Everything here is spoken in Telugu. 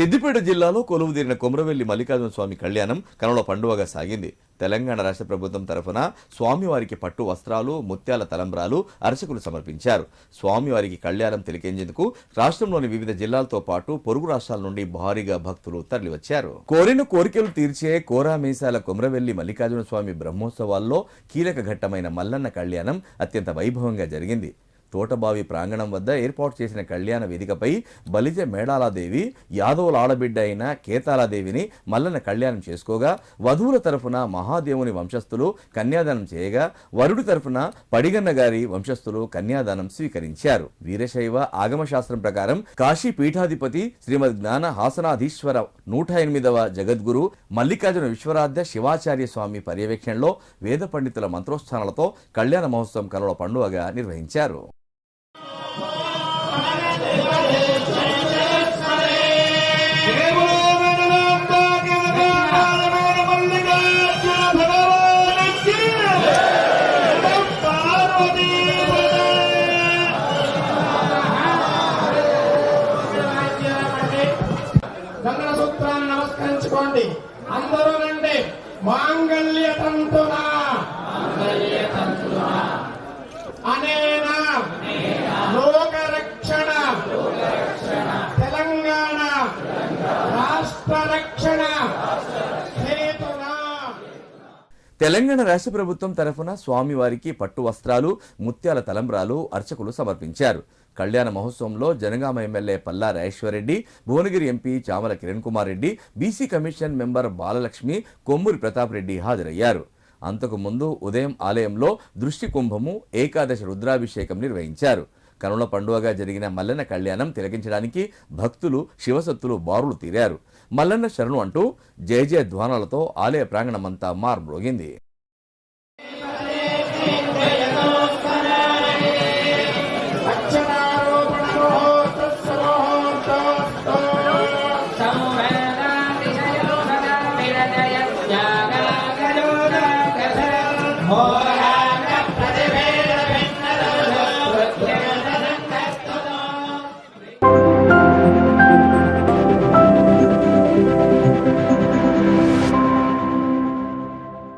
సిద్దిపేట జిల్లాలో కొలువుదీరిన కొమరవెల్లి మల్లికార్జున స్వామి కళ్యాణం కనుల పండుగగా సాగింది. తెలంగాణ రాష్ట్ర ప్రభుత్వం తరఫున స్వామివారికి పట్టు వస్త్రాలు ముత్యాల తలంబ్రాలు అర్చకులు సమర్పించారు. స్వామివారికి కళ్యాణం తిలకించేందుకు రాష్ట్రంలోని వివిధ జిల్లాలతో పాటు పొరుగు రాష్ట్రాల నుండి భారీగా భక్తులు తరలివచ్చారు. కోరిన కోరికలు తీర్చే కోరా మీసాల కొమరవెల్లి మల్లికార్జున స్వామి బ్రహ్మోత్సవాల్లో కీలక ఘట్టమైన మల్లన్న కళ్యాణం అత్యంత వైభవంగా జరిగింది. తోటబావి ప్రాంగణం వద్ద ఏర్పాటు చేసిన కళ్యాణ వేదికపై బలిజ మేడాలాదేవి యాదవుల ఆడబిడ్డ అయిన కేతాలాదేవిని మల్లన కళ్యాణం చేసుకోగా వధువుల తరఫున మహాదేవుని వంశస్థులు కన్యాదానం చేయగా వరుడి తరఫున పడిగన్న గారి వంశస్థులు కన్యాదానం స్వీకరించారు. వీరశైవ ఆగమశాస్త్రం ప్రకారం కాశీ పీఠాధిపతి శ్రీమద్ జ్ఞాన హాసనాధీశ్వర నూట ఎనిమిదవ జగద్గురు మల్లికార్జున విశ్వరాధ్య శివాచార్య స్వామి పర్యవేక్షణలో వేద పండితుల మంత్రోత్సానాలతో కళ్యాణ మహోత్సవం కనుల పండుగగా నిర్వహించారు. సూత్రాన్ని నమస్కరించుకోండి. అందరూ రండి. మాంగళ్య తంతునా. తెలంగాణ రాష్ట్ర ప్రభుత్వం తరఫున స్వామివారికి పట్టు వస్త్రాలు ముత్యాల తలంబ్రాలు అర్చకులు సమర్పించారు. కళ్యాణ మహోత్సవంలో Jangaon MLA Palla Rajeshwar Reddy Bhuvanagiri MP Chamala Kiran Kumar Reddy BC commission member Balalakshmi Kommuri Pratap Reddy హాజరయ్యారు. అంతకు ముందు ఉదయం ఆలయంలో దృష్టి కుంభము ఏకాదశి రుద్రాభిషేకం నిర్వహించారు. కనుల పండుగగా జరిగిన మల్లన్న కళ్యాణం తిలకించడానికి భక్తులు శివసత్తులు బారులు తీరారు. మల్లన్న శరణు అంటూ జయ జయ ధ్వానాలతో ఆలయ ప్రాంగణమంతా మార్మ్రోగింది. Oh